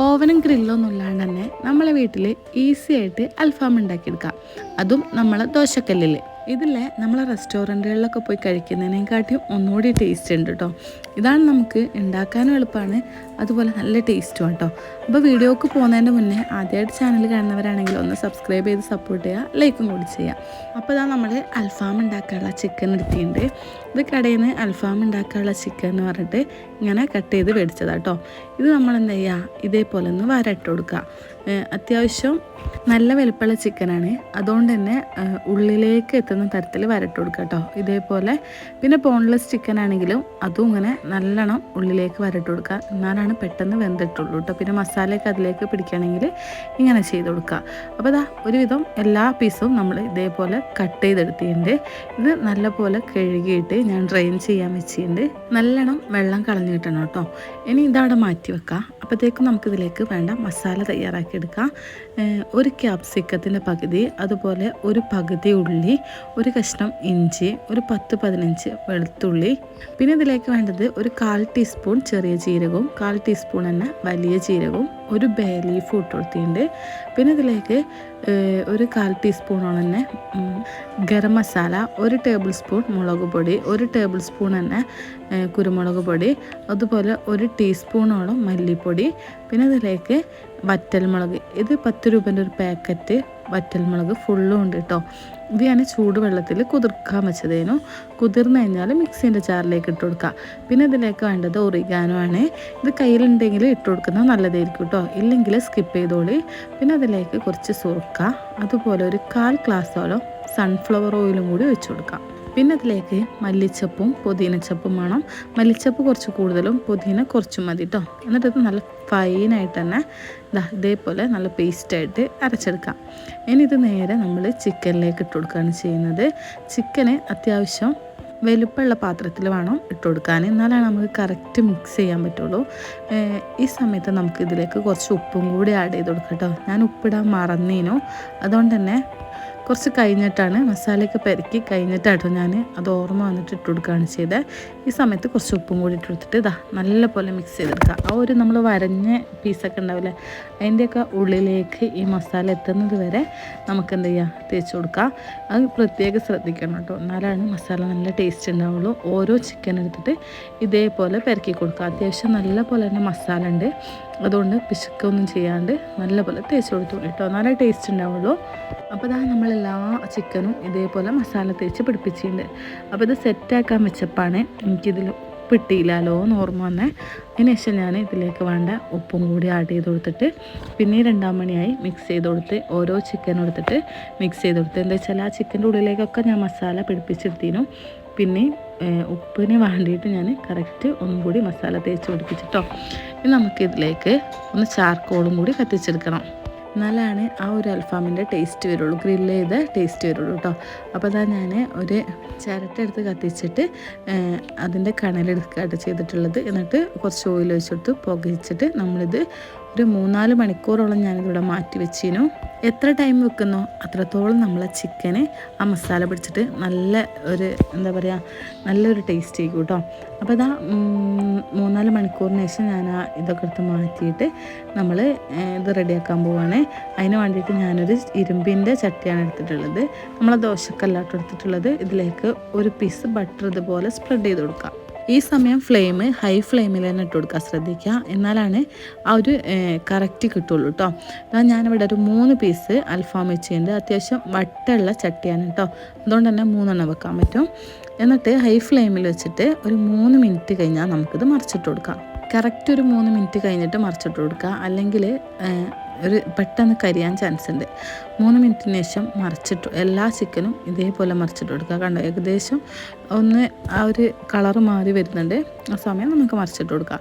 ഓവനും ഗ്രില്ലൊന്നും ഇല്ലാണ്ട് തന്നെ നമ്മളെ വീട്ടിൽ ഈസി ആയിട്ട് അൽഫാം ഉണ്ടാക്കിയെടുക്കാം അതും നമ്മളെ ദോശക്കല്ലിൽ ഇതില്ലേ നമ്മളെ റെസ്റ്റോറന്റുകളിലൊക്കെ പോയി കഴിക്കുന്നതിനെക്കാട്ടിയും ഒന്നുകൂടി ടേസ്റ്റ് ഉണ്ട് കേട്ടോ ഇതാണ് നമുക്ക് ഉണ്ടാക്കാനും എളുപ്പമാണ് അതുപോലെ നല്ല ടേസ്റ്റും കേട്ടോ അപ്പോൾ വീഡിയോക്ക് പോകുന്നതിന്റെ മുന്നേ ആദ്യമായിട്ട് ചാനൽ കാണുന്നവരാണെങ്കിൽ ഒന്ന് സബ്സ്ക്രൈബ് ചെയ്ത് സപ്പോർട്ട് ചെയ്യുക ലൈക്കും കൂടി ചെയ്യുക. അപ്പോൾ ഇതാ നമ്മൾ അൽഫാം ഉണ്ടാക്കാനുള്ള ചിക്കൻ എടുത്തിട്ടുണ്ട്. ഇത് കടയിൽ നിന്ന് അൽഫാം ഉണ്ടാക്കാനുള്ള ചിക്കൻ എന്ന് പറഞ്ഞിട്ട് ഇങ്ങനെ കട്ട് ചെയ്ത് മേടിച്ചതാട്ടോ ഇത് നമ്മൾ എന്താ ചെയ്യുക ഇതേപോലെ ഒന്ന് വരട്ട് കൊടുക്കുക. ഏഹ് അത്യാവശ്യം നല്ല വലുപ്പമുള്ള ചിക്കനാണ്. അതുകൊണ്ട് തന്നെ ഉള്ളിലേക്ക് എത്തുന്ന തരത്തിൽ വരട്ട് കൊടുക്കുക കേട്ടോ. ഇതേപോലെ പിന്നെ ബോൺലെസ് ചിക്കൻ ആണെങ്കിലും അതും ഇങ്ങനെ നല്ലോണം ഉള്ളിലേക്ക് വരട്ട് കൊടുക്കുക. എന്നാലാണ് പെട്ടെന്ന് വെന്തിട്ടുള്ളൂ കേട്ടോ. പിന്നെ മസാലയൊക്കെ അതിലേക്ക് പിടിക്കുകയാണെങ്കിൽ ഇങ്ങനെ ചെയ്ത് കൊടുക്കുക. അപ്പോൾ ഇതാ ഒരുവിധം എല്ലാ പീസും നമ്മൾ ഇതേപോലെ കട്ട് ചെയ്തെടുത്തിട്ടുണ്ട്. ഇത് നല്ലപോലെ കഴുകിയിട്ട് ഞാൻ ഡ്രെയിൻ ചെയ്യാൻ വെച്ചിട്ടുണ്ട്. നല്ലോണം വെള്ളം കളഞ്ഞു കിട്ടണം കേട്ടോ. ഇനി ഇതവിടെ മാറ്റി വെക്കുക അപ്പോഴത്തേക്കും നമുക്കിതിലേക്ക് വേണ്ട മസാല തയ്യാറാക്കി എടുക്കാം. ഒരു ക്യാപ്സിക്കത്തിന്റെ പകുതി അതുപോലെ ഒരു പകുതി ഉള്ളി ഒരു കഷ്ണം ഇഞ്ചി ഒരു പത്ത് പതിനഞ്ച് വെളുത്തുള്ളി. പിന്നെ ഇതിലേക്ക് വേണ്ടത് ഒരു കാൽ ടീസ്പൂൺ ചെറിയ ജീരകവും കാൽ ടീസ്പൂൺ തന്നെ വലിയ ജീരകവും ഒരു ബേ ലീഫ് ഇട്ട് കൊടുത്തിട്ടുണ്ട് പിന്നെ ഇതിലേക്ക് ഒരു കാൽ ടീസ്പൂണോളം തന്നെ ഗരം മസാല ഒരു ടേബിൾ സ്പൂൺ മുളക് പൊടി ഒരു ടേബിൾ സ്പൂൺ തന്നെ കുരുമുളക് പൊടി അതുപോലെ ഒരു ടീസ്പൂണോളം മല്ലിപ്പൊടി. പിന്നെ ഇതിലേക്ക് വറ്റൽമുളക്. ഇത് പത്ത് രൂപേന്റെ ഒരു പാക്കറ്റ് വറ്റൽമുളക് ഫുള്ളും ഉണ്ട് കേട്ടോ ഇത് ഞാൻ ചൂടുവെള്ളത്തിൽ കുതിർക്കാൻ വെച്ചതേനു. കുതിർന്നു കഴിഞ്ഞാൽ മിക്സിന്റെ ജാറിലേക്ക് ഇട്ട് കൊടുക്കുക പിന്നെ ഇതിലേക്ക് വേണ്ടത് ഒറിഗാനോ ആണ്. ഇത് കയ്യിലുണ്ടെങ്കിൽ ഇട്ട് കൊടുക്കുന്നത് നല്ലതായിരിക്കും കേട്ടോ ഇല്ലെങ്കിൽ സ്കിപ്പ് ചെയ്തോളി. പിന്നെ അതിലേക്ക് കുറച്ച് സുറുക്ക. അതുപോലെ ഒരു കാൽ ഗ്ലാസ്സോളം സൺഫ്ലവർ ഓയിലും കൂടി ഒഴിച്ചു കൊടുക്കാം. പിന്നെ അതിലേക്ക് മല്ലിച്ചപ്പും പുതിനച്ചപ്പും വേണം. മല്ലിച്ചപ്പ് കുറച്ച് കൂടുതലും പുതിന കുറച്ചും മതി കേട്ടോ എന്നിട്ട് നല്ല ഫൈനായിട്ട് തന്നെ ഇതേപോലെ നല്ല പേസ്റ്റായിട്ട് അരച്ചെടുക്കാം. ഇനി ഇത് നേരെ നമ്മൾ ചിക്കനിലേക്ക് ഇട്ട് കൊടുക്കുകയാണ് ചെയ്യുന്നത്. ചിക്കന് അത്യാവശ്യം വലുപ്പമുള്ള പാത്രത്തിൽ വേണം ഇട്ട് കൊടുക്കാൻ. എന്നാലാണ് നമുക്ക് കറക്റ്റ് മിക്സ് ചെയ്യാൻ പറ്റുള്ളൂ. ഈ സമയത്ത് നമുക്ക് ഇതിലേക്ക് കുറച്ച് ഉപ്പും കൂടി ആഡ് ചെയ്ത് കൊടുക്കാം കേട്ടോ ഞാൻ ഉപ്പിടാൻ മറന്നേനു. അതുകൊണ്ട് തന്നെ കുറച്ച് കഴിഞ്ഞിട്ടാണ് മസാലയൊക്കെ പെരക്കി കഴിഞ്ഞിട്ടാട്ടോ ഞാൻ അത് ഓർമ്മ വന്നിട്ട് ഇട്ട് കൊടുക്കുകയാണ് ചെയ്തത് ഈ സമയത്ത് കുറച്ച് ഉപ്പും കൂടി ഇട്ട് കൊടുത്തിട്ട് ഇതാ നല്ല പോലെ മിക്സ് ചെയ്തെടുക്കുക. ആ ഒരു നമ്മൾ വരഞ്ഞ പീസൊക്കെ ഉണ്ടാവില്ലേ അതിന്റെയൊക്കെ ഉള്ളിലേക്ക് ഈ മസാല എത്തുന്നത് വരെ നമുക്ക് എന്ത് ചെയ്യുക തേച്ച് കൊടുക്കുക അത് പ്രത്യേകം ശ്രദ്ധിക്കണം കേട്ടോ. എന്നാലാണ് മസാല നല്ല ടേസ്റ്റ് ഉണ്ടാവുള്ളൂ. ഓരോ ചിക്കൻ എടുത്തിട്ട് ഇതേപോലെ പെരക്കി കൊടുക്കുക. അത്യാവശ്യം നല്ല പോലെ തന്നെ മസാല ഉണ്ട്. അതുകൊണ്ട് പിശുക്കൊന്നും ചെയ്യാണ്ട് നല്ലപോലെ തേച്ച് കൊടുത്തു കേട്ടോ. നല്ല ടേസ്റ്റ് ഉണ്ടാവുള്ളൂ. അപ്പോൾ ഇതാ നമ്മളെല്ലാ ചിക്കനും ഇതേപോലെ മസാല തേച്ച് പിടിപ്പിച്ചിട്ടുണ്ട്. അപ്പോൾ ഇത് സെറ്റാക്കാൻ വെച്ചപ്പോഴാണ് എനിക്കിതിൽ ഉപ്പിട്ടില്ലല്ലോ എന്ന് ഓർമ്മ വന്നേ. അതിനുശേഷം ഞാൻ ഇതിലേക്ക് വേണ്ട ഉപ്പും കൂടി ആഡ് ചെയ്ത് കൊടുത്തിട്ട് പിന്നെ രണ്ടാം മണിയായി മിക്സ് ചെയ്ത് കൊടുത്ത് ഓരോ ചിക്കൻ എടുത്തിട്ട് മിക്സ് ചെയ്ത് കൊടുത്ത്. എന്താ വെച്ചാൽ ആ ചിക്കന്റെ ഉള്ളിലേക്കൊക്കെ ഞാൻ മസാല പിടിപ്പിച്ചെടുത്തിനു പിന്നെ ഉപ്പിന് വേണ്ടിയിട്ട് ഞാൻ കറക്റ്റ് ഒന്നും കൂടി മസാല തേച്ച് പിടിപ്പിച്ചിട്ടോ. ഇനി നമുക്കിതിലേക്ക് ഒന്ന് ചാർക്കോളും കൂടി കത്തിച്ചെടുക്കണം. എന്നാലാണ് ആ ഒരു അൽഫാമിന്റെ ടേസ്റ്റ് വരുള്ളൂ. ഗ്രില്ല് ചെയ്ത ടേസ്റ്റ് വരുള്ളൂ കേട്ടോ അപ്പോൾ അതാ ഞാൻ ഒരു ചിരട്ടെടുത്ത് കത്തിച്ചിട്ട് അതിന്റെ കണലെടുക്കാട്ട് ചെയ്തിട്ടുള്ളത്. എന്നിട്ട് കുറച്ച് ഓയിൽ ഒഴിച്ചെടുത്ത് പുകയിച്ചിട്ട് നമ്മളിത് ഒരു മൂന്നാൽ മണിക്കൂറോളം ഞാനിതിവിടെ മാറ്റി വെച്ചിനു എത്ര ടൈം വെക്കുന്നോ? അത്രത്തോളം നമ്മളെ ചിക്കന് ആ മസാല പിടിച്ചിട്ട് നല്ല ഒരു എന്താ പറയുക നല്ലൊരു ടേസ്റ്റ് ആയിരിക്കും കേട്ടോ അപ്പോൾ ഉം, മൂന്നാൽ മണിക്കൂറിന് ശേഷം ഞാൻ ആ ഇതൊക്കെ എടുത്ത് മാറ്റിയിട്ട് നമ്മൾ ഇത് റെഡിയാക്കാൻ പോവാണ്. അതിന് വേണ്ടിയിട്ട് ഞാനൊരു ഇരുമ്പിന്റെ ചട്ടിയാണ് എടുത്തിട്ടുള്ളത്. നമ്മളെ ദോശക്കല്ലാട്ട് എടുത്തിട്ടുള്ളത്. ഇതിലേക്ക് ഒരു പീസ് ബട്ടർ ഇതുപോലെ സ്പ്രെഡ് ചെയ്ത് കൊടുക്കാം. ഈ സമയം ഫ്ലെയിം ഹൈ ഫ്ലെയിമിൽ തന്നെ ഇട്ട് കൊടുക്കാൻ ശ്രദ്ധിക്കുക എന്നാലാണ് ആ ഒരു കറക്റ്റ് കിട്ടുള്ളൂ കേട്ടോ എന്നാൽ ഞാനിവിടെ ഒരു മൂന്ന് പീസ് അൽഫാം വെച്ചിട്ടുണ്ട്. അത്യാവശ്യം വട്ടമുള്ള ചട്ടിയാണ് കേട്ടോ അതുകൊണ്ട് തന്നെ മൂന്നെണ്ണം വെക്കാൻ പറ്റും. എന്നിട്ട് ഹൈ ഫ്ലെയിമിൽ വെച്ചിട്ട് ഒരു മൂന്ന് മിനിറ്റ് കഴിഞ്ഞാൽ നമുക്കിത് മറിച്ചിട്ട് കൊടുക്കാം. കറക്റ്റ് ഒരു മൂന്ന് മിനിറ്റ് കഴിഞ്ഞിട്ട് മറിച്ചിട്ട് കൊടുക്കുക അല്ലെങ്കിൽ ഒരു പെട്ടെന്ന് കരിയാൻ ചാൻസ് ഉണ്ട്. മൂന്ന് മിനിറ്റിന് ശേഷം മറിച്ചിട്ട് എല്ലാ ചിക്കനും ഇതേപോലെ മറിച്ചിട്ട് കൊടുക്കുക. കണ്ടോ ഏകദേശം ഒന്ന് ആ ഒരു കളർ മാറി വരുന്നുണ്ട്. ആ സമയം നമുക്ക് മറിച്ചിട്ട് കൊടുക്കുക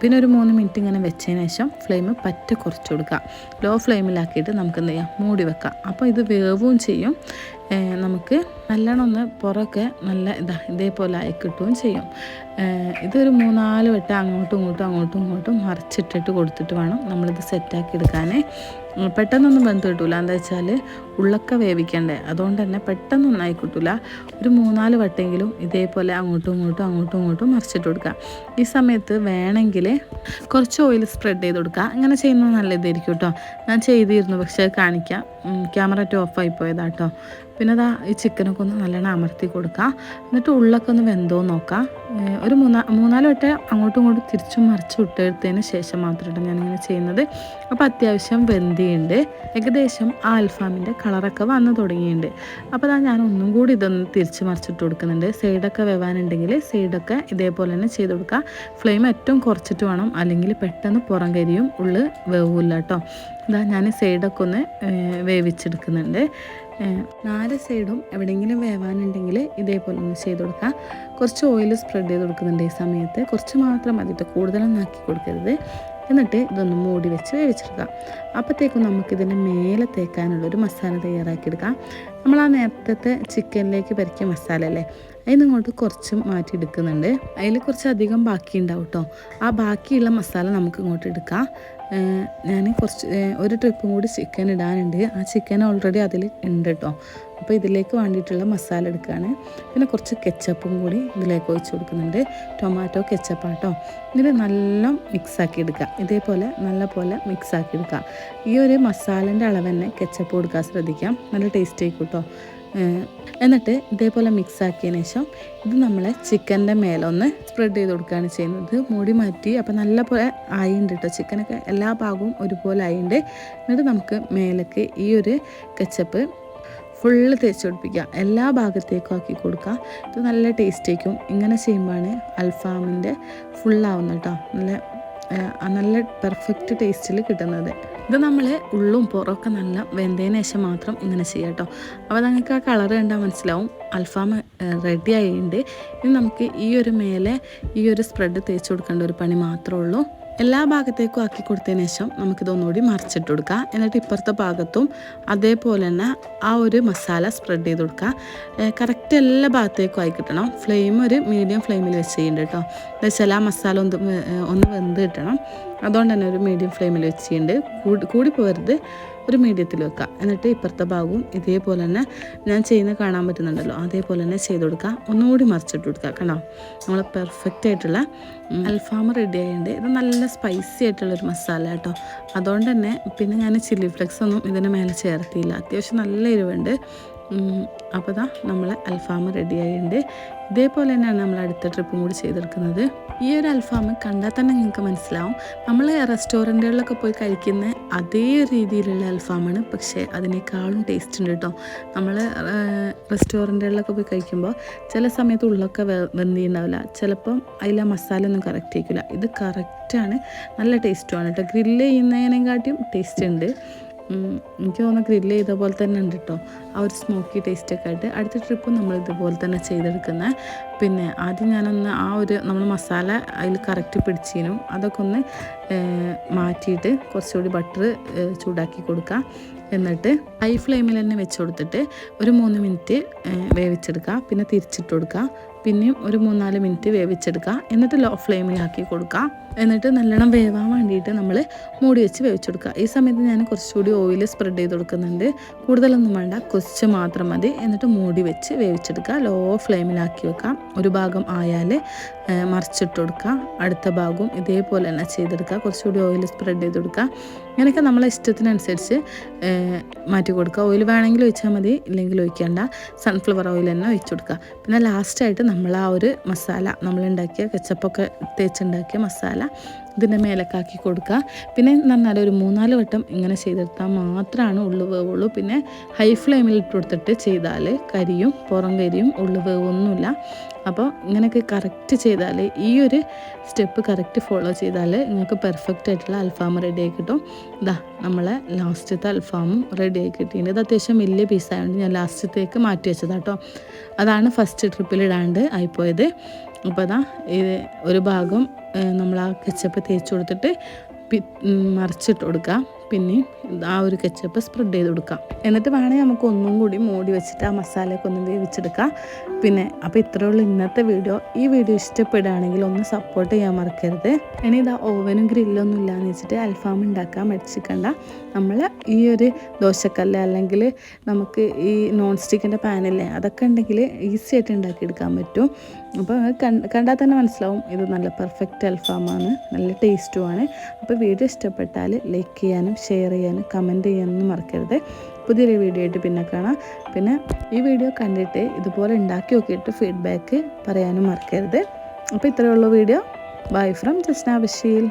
പിന്നെ ഒരു മൂന്ന് മിനിറ്റ് ഇങ്ങനെ വെച്ചതിന് ശേഷം ഫ്ലെയിം പറ്റ കുറച്ച് കൊടുക്കുക. ലോ ഫ്ലെയിമിലാക്കിയിട്ട് നമുക്ക് എന്ത് ചെയ്യാം? മൂടി വെക്കാം. അപ്പോൾ ഇത് വേവും ചെയ്യും. നമുക്ക് നല്ലോണം ഒന്ന് പുറമൊക്കെ നല്ല ഇതാ ഇതേപോലെ ആയി കിട്ടുകയും ചെയ്യും. ഇതൊരു മൂന്നാൽ വട്ടം അങ്ങോട്ടും ഇങ്ങോട്ടും അങ്ങോട്ടും ഇങ്ങോട്ടും മറിച്ചിട്ടിട്ട് കൊടുത്തിട്ട് വേണം നമ്മളിത് സെറ്റാക്കി എടുക്കാനേ. പെട്ടെന്നൊന്നും വെന്ത് കിട്ടൂല. എന്താ വെച്ചാൽ ഉള്ളൊക്കെ വേവിക്കണ്ടേ. അതുകൊണ്ട് തന്നെ പെട്ടെന്നൊന്നും ആയി കിട്ടൂല. ഒരു മൂന്നാൽ വട്ടെങ്കിലും ഇതേപോലെ അങ്ങോട്ടും ഇങ്ങോട്ടും അങ്ങോട്ടും ഇങ്ങോട്ടും മറിച്ചിട്ട് കൊടുക്കുക ഈ സമയത്ത് വേണമെങ്കിൽ കുറച്ച് ഓയിൽ സ്പ്രെഡ് ചെയ്ത് കൊടുക്കുക അങ്ങനെ ചെയ്യുന്നത് നല്ലതായിരിക്കും കേട്ടോ ഞാൻ ചെയ്തിരുന്നു പക്ഷേ കാണിക്കാം. ക്യാമറ ടു ഓഫായി പോയതാട്ടോ പിന്നെ അതാ ഈ ചിക്കനൊക്കെ ഒന്ന് നല്ലോണം അമർത്തി കൊടുക്കുക എന്നിട്ട് ഉള്ളൊക്കെ ഒന്ന് വെന്തോ നോക്കാം. ഒരു മൂന്നാ മൂന്നാൽ വട്ടം അങ്ങോട്ടും ഇങ്ങോട്ടും തിരിച്ചും മറിച്ചും ഇട്ടെടുത്തതിന് ശേഷം മാത്രമാണ് ഞാനിങ്ങനെ ചെയ്യുന്നത്. അപ്പോൾ അത്യാവശ്യം വെന്തിയുണ്ട്. ഏകദേശം ആ അൽഫാമിന്റെ കളറൊക്കെ വന്ന് തുടങ്ങിയിട്ടുണ്ട് അപ്പോൾ അതാ ഞാൻ ഒന്നും കൂടി ഇതൊന്ന് തിരിച്ച് മറിച്ചിട്ട് കൊടുക്കുന്നുണ്ട്. സൈഡൊക്കെ വെവാനുണ്ടെങ്കിൽ സൈഡൊക്കെ ഇതേപോലെ തന്നെ ചെയ്ത് കൊടുക്കുക ഫ്ലെയിം ഏറ്റവും കുറച്ചിട്ട് വേണം. അല്ലെങ്കിൽ പെട്ടെന്ന് പുറം കരിയും ഉള്ളിൽ വേവില്ല കേട്ടോ ഇതാ ഞാൻ സൈഡൊക്കെ ഒന്ന് വേവിച്ചെടുക്കുന്നുണ്ട്. നാല് സൈഡും എവിടെയെങ്കിലും വേവാനുണ്ടെങ്കിൽ ഇതേപോലെ ഒന്ന് ചെയ്ത് കൊടുക്കുക. കുറച്ച് ഓയിൽ സ്പ്രെഡ് ചെയ്ത് കൊടുക്കുന്നുണ്ട് ഈ സമയത്ത്. കുറച്ച് മാത്രം അതിട്ട് കൂടുതലൊന്നും ആക്കി കൊടുക്കരുത്. എന്നിട്ട് ഇതൊന്ന് മൂടി വെച്ച് വേവിച്ചെടുക്കാം അപ്പോഴത്തേക്കും നമുക്കിതിന്റെ മേലെ തേക്കാനുള്ള ഒരു മസാല തയ്യാറാക്കിയെടുക്കാം. നമ്മൾ ആ നേരത്തെ ചിക്കനിലേക്ക് പരിക്കിയ മസാല അല്ലേ അതിൽ നിങ്ങോട്ട് കുറച്ച് മാറ്റിയെടുക്കുന്നുണ്ട്. അതിൽ കുറച്ച് അധികം ബാക്കി ഉണ്ടാവും കേട്ടോ ആ ബാക്കിയുള്ള മസാല നമുക്ക് ഇങ്ങോട്ട് എടുക്കാം ഞാൻ കുറച്ച് ഒരു ട്രിപ്പും കൂടി ചിക്കൻ ഇടാനുണ്ട്. ആ ചിക്കൻ ഓൾറെഡി അതിൽ ഉണ്ട് കേട്ടോ അപ്പോൾ ഇതിലേക്ക് വേണ്ടിയിട്ടുള്ള മസാല എടുക്കുകയാണ് പിന്നെ കുറച്ച് കെച്ചപ്പും കൂടി ഇതിലേക്ക് ഒഴിച്ച് കൊടുക്കുന്നുണ്ട്. ടൊമാറ്റോ കെച്ചപ്പാട്ടോ ഇത് നല്ല മിക്സാക്കി എടുക്കുക ഇതേപോലെ നല്ല പോലെ മിക്സാക്കി എടുക്കുക ഈ ഒരു മസാലന്റെ അളവ് തന്നെ കെച്ചപ്പ് കൊടുക്കാൻ ശ്രദ്ധിക്കാം. നല്ല ടേസ്റ്റ് ആയിക്കും കേട്ടോ ഏഹ് എന്നിട്ട് ഇതേപോലെ മിക്സ് ആക്കിയതിന് ശേഷം ഇത് നമ്മൾ ചിക്കന്റെ മേലൊന്ന് സ്പ്രെഡ് ചെയ്ത് കൊടുക്കുകയാണ് ചെയ്യുന്നത്. മൂടി മാറ്റി അപ്പോൾ നല്ല പോലെ ആയിണ്ട് കേട്ടോ ചിക്കനൊക്കെ എല്ലാ ഭാഗവും ഒരുപോലെ ആയിണ്ട്. എന്നിട്ട് നമുക്ക് മേലേക്ക് ഈ ഒരു കച്ചപ്പ് ഫുള്ള് തേച്ച് പിടിപ്പിക്കുക. എല്ലാ ഭാഗത്തേക്കും ആക്കി കൊടുക്കുക. ഇത് നല്ല ടേസ്റ്റ് ആയിരിക്കും. ഇങ്ങനെ ചെയ്യുമ്പോഴാണ് അൽഫാമിന്റെ ഫുള്ളാവുന്നത് കേട്ടോ നല്ല നല്ല പെർഫെക്റ്റ് ടേസ്റ്റിൽ കിട്ടുന്നത്. ഇത് നമ്മൾ ഉള്ളും പുറമൊക്കെ നല്ല വെന്തതിന് ശേഷം മാത്രം ഇങ്ങനെ ചെയ്യാം കേട്ടോ അപ്പോൾ നിങ്ങൾക്ക് ആ കളർ കണ്ടാൽ മനസ്സിലാവും. അൽഫാം റെഡി ആയിട്ടുണ്ട് ഇനി നമുക്ക് ഈ ഒരു മേലെ ഈ ഒരു സ്പ്രെഡ് തേച്ച് കൊടുക്കേണ്ട ഒരു പണി മാത്രമേ ഉള്ളൂ. എല്ലാ ഭാഗത്തേക്കും ആക്കി കൊടുത്തതിന് ശേഷം നമുക്കിതൊന്നുകൂടി മറിച്ചിട്ട് കൊടുക്കുക എന്നിട്ട് ഇപ്പുറത്തെ ഭാഗത്തും അതേപോലെ തന്നെ ആ ഒരു മസാല സ്പ്രെഡ് ചെയ്ത് കൊടുക്കുക കറക്റ്റ് എല്ലാ ഭാഗത്തേക്കും ആയി കിട്ടണം. ഫ്ലെയിം ഒരു മീഡിയം ഫ്ലെയിമിൽ വെച്ച് ചെയ്യുന്നുണ്ട് കേട്ടോ. എന്താ വെച്ചാൽ ആ മസാല ഒന്ന് ഒന്ന് വെന്ത് കിട്ടണം. അതുകൊണ്ട് തന്നെ ഒരു മീഡിയം ഫ്ലെയിമിൽ വെച്ച് ചെയ്യുന്നുണ്ട് കൂടി കൂടി പോകരുത്. ഒരു മീഡിയത്തിൽ വെക്കുക എന്നിട്ട് ഇപ്പുറത്തെ ഭാഗവും ഇതേപോലെ തന്നെ ഞാൻ ചെയ്യുന്ന കാണാൻ പറ്റുന്നുണ്ടല്ലോ. അതേപോലെ തന്നെ ചെയ്ത് കൊടുക്കുക ഒന്നുകൂടി മറിച്ചിട്ട് കൊടുക്കുക കണ്ടോ നമ്മൾ പെർഫെക്റ്റ് ആയിട്ടുള്ള അൽഫാം റെഡി ആയിട്ടുണ്ട്. ഇത് നല്ല സ്പൈസി ആയിട്ടുള്ള ഒരു മസാല കേട്ടോ. അതുകൊണ്ട് തന്നെ പിന്നെ ഞാൻ ചില്ലി ഫ്ലെക്സ് ഒന്നും ഇതിന് മേലെ ചേർത്തിയില്ല. അത്യാവശ്യം നല്ല എരിവുണ്ട്. അപ്പോൾ ദാ നമ്മൾ റെഡി ആയിട്ടുണ്ട്. ഇതേപോലെ തന്നെയാണ് നമ്മൾ അടുത്ത ട്രിപ്പും കൂടി ചെയ്തെടുക്കുന്നത്. ഈ ഒരു അൽഫാം കണ്ടാൽ തന്നെ നിങ്ങൾക്ക് മനസ്സിലാവും. നമ്മൾ റെസ്റ്റോറന്റുകളിലൊക്കെ പോയി കഴിക്കുന്ന അതേ രീതിയിലുള്ള അൽഫാമാണ്. പക്ഷേ അതിനേക്കാളും ടേസ്റ്റ് ഉണ്ട് കേട്ടോ നമ്മൾ റെസ്റ്റോറന്റുകളിലൊക്കെ പോയി കഴിക്കുമ്പോൾ ചില സമയത്ത് ഉള്ളൊക്കെ വെ- വെന്തിയുണ്ടാവില്ല ചിലപ്പം അതിലെ മസാല ഒന്നും കറക്റ്റ് ആയിരിക്കില്ല ഇത് കറക്റ്റാണ് നല്ല ടേസ്റ്റുമാണ് കേട്ടോ ഗ്രില്ല് ചെയ്യുന്നതിനെക്കാട്ടിയും ടേസ്റ്റ് ഉണ്ട്. എനിക്ക് തോന്നുന്നു ഗ്രില്ല് ചെയ്ത പോലെ തന്നെ ഉണ്ട് കേട്ടോ ആ ഒരു സ്മോക്കി ടേസ്റ്റൊക്കെ ആയിട്ട് അടുത്ത ട്രിപ്പും നമ്മൾ ഇതുപോലെ തന്നെ ചെയ്തെടുക്കുന്നത് പിന്നെ ആദ്യം ഞാനൊന്ന് ആ ഒരു നമ്മൾ മസാല അതിൽ കറക്റ്റ് പിടിച്ചതിനും അതൊക്കെ ഒന്ന് മാറ്റിയിട്ട് കുറച്ചുകൂടി ബട്ടർ ചൂടാക്കി കൊടുക്കുക എന്നിട്ട് ഹൈ ഫ്ലെയിമിൽ തന്നെ വെച്ച് കൊടുത്തിട്ട് ഒരു മൂന്ന് മിനിറ്റ് വേവിച്ചെടുക്കുക പിന്നെ തിരിച്ചിട്ട് കൊടുക്കുക പിന്നെയും ഒരു മൂന്നാൽ മിനിറ്റ് വേവിച്ചെടുക്കുക. എന്നിട്ട് ലോ ഫ്ലെയിമിലാക്കി കൊടുക്കുക. എന്നിട്ട് നല്ലോണം വേവാൻ വേണ്ടിയിട്ട് നമ്മൾ മൂടി വെച്ച് വേവിച്ചെടുക്കുക. ഈ സമയത്ത് ഞാൻ കുറച്ചുകൂടി ഓയിൽ സ്പ്രെഡ് ചെയ്ത് കൊടുക്കുന്നുണ്ട്. കൂടുതലൊന്നും വേണ്ട. കുറച്ച് മാത്രം മതി. എന്നിട്ട് മൂടി വെച്ച് വേവിച്ചെടുക്കുക. ലോ ഫ്ലെയിമിലാക്കി വെക്കാം ഒരു ഭാഗം ആയാൽ മറിച്ചിട്ട് കൊടുക്കുക. അടുത്ത ഭാഗവും ഇതേപോലെ തന്നെ ചെയ്തെടുക്കുക. കുറച്ചുകൂടി ഓയിൽ സ്പ്രെഡ് ചെയ്ത് കൊടുക്കുക. ഇങ്ങനെയൊക്കെ നമ്മളെ ഇഷ്ടത്തിനനുസരിച്ച് മാറ്റി കൊടുക്കുക. ഓയിൽ വേണമെങ്കിൽ ഒഴിച്ചാൽ മതി. ഇല്ലെങ്കിൽ ഒഴിക്കേണ്ട. സൺഫ്ലവർ ഓയിൽ തന്നെ ഒഴിച്ചു കൊടുക്കുക. പിന്നെ ലാസ്റ്റായിട്ട് നമ്മൾ ആ ഒരു മസാല നമ്മളുണ്ടാക്കിയ കെച്ചപ്പൊക്കെ തേച്ചുണ്ടാക്കിയ മസാല ഇതിന്റെ മേലക്കാക്കി കൊടുക്കുക. പിന്നെ നന്നാലും ഒരു മൂന്നാൽ വട്ടം ഇങ്ങനെ ചെയ്തെടുത്താൽ മാത്രമാണ് ഉള്ളു വേവുള്ളൂ. പിന്നെ ഹൈ ഫ്ലെയിമിൽ ഇട്ട് കൊടുത്തിട്ട് ചെയ്താൽ കരിയും പുറം കരിയും ഉള്ളു വേവൊന്നുമില്ല. അപ്പോൾ ഇങ്ങനെയൊക്കെ കറക്റ്റ് ചെയ്താൽ ഈ ഒരു സ്റ്റെപ്പ് കറക്റ്റ് ഫോളോ ചെയ്താൽ നിങ്ങൾക്ക് പെർഫെക്റ്റ് ആയിട്ടുള്ള അൽഫാം റെഡി ആയി കിട്ടും. ഇതാ നമ്മളെ ലാസ്റ്റത്തെ അൽഫാമും റെഡി ആയി കിട്ടിയിട്ടുണ്ട് ഇത് അത്യാവശ്യം വലിയ പീസായതുകൊണ്ട് ഞാൻ ലാസ്റ്റത്തേക്ക് മാറ്റി വെച്ചതാണ് കേട്ടോ അതാണ് ഫസ്റ്റ് ട്രിപ്പിൽ ഇടാണ്ട് ആയിപ്പോയത്. അപ്പോൾ അതാ ഇത് ഒരു ഭാഗം നമ്മൾ ആ കെച്ചപ്പ് തേച്ച് കൊടുത്തിട്ട് മറിച്ചിട്ട് കൊടുക്കുക പിന്നെ ആ ഒരു കെച്ചപ്പ് സ്പ്രെഡ് ചെയ്ത് കൊടുക്കാം. എന്നിട്ട് വേണമെങ്കിൽ നമുക്ക് ഒന്നും കൂടി മൂടി വെച്ചിട്ട് ആ മസാലയൊക്കെ ഒന്ന് വേവിച്ചെടുക്കാം. പിന്നെ അപ്പോൾ ഇത്രയേ ഉള്ളൂ ഇന്നത്തെ വീഡിയോ. ഈ വീഡിയോ ഇഷ്ടപ്പെടുകയാണെങ്കിൽ ഒന്ന് സപ്പോർട്ട് ചെയ്യാൻ മറക്കരുത്. ഇനി ഇതാ ഓവനും ഗ്രില്ലൊന്നും ഇല്ലാന്ന് വെച്ചിട്ട് അൽഫാം ഉണ്ടാക്കാം മടിച്ചിക്കണ്ട. നമ്മൾ ഈ ഒരു ദോശക്കല്ല് അല്ലെങ്കിൽ നമുക്ക് ഈ നോൺ സ്റ്റിക്കിന്റെ പാനില്ലേ അതൊക്കെ ഉണ്ടെങ്കിൽ ഈസി ആയിട്ട് ഉണ്ടാക്കിയെടുക്കാൻ പറ്റും. അപ്പോൾ കണ്ടാൽ തന്നെ മനസ്സിലാവും ഇത് നല്ല പെർഫെക്റ്റ് അൽഫാമാണ് നല്ല ടേസ്റ്റുമാണ്. അപ്പോൾ വീഡിയോ ഇഷ്ടപ്പെട്ടാൽ ലൈക്ക് ചെയ്യാനും ഷെയർ ചെയ്യാനും കമന്റ് ചെയ്യാനൊന്നും മറക്കരുത്. പുതിയൊരു വീഡിയോ ആയിട്ട് പിന്നെ കാണാം. പിന്നെ ഈ വീഡിയോ കണ്ടിട്ട് ഇതുപോലെ ഉണ്ടാക്കി നോക്കിയിട്ട് ഫീഡ്ബാക്ക് പറയാനും മറക്കരുത്. അപ്പോൾ ഇത്രയുള്ള video bye from Jasna Basheel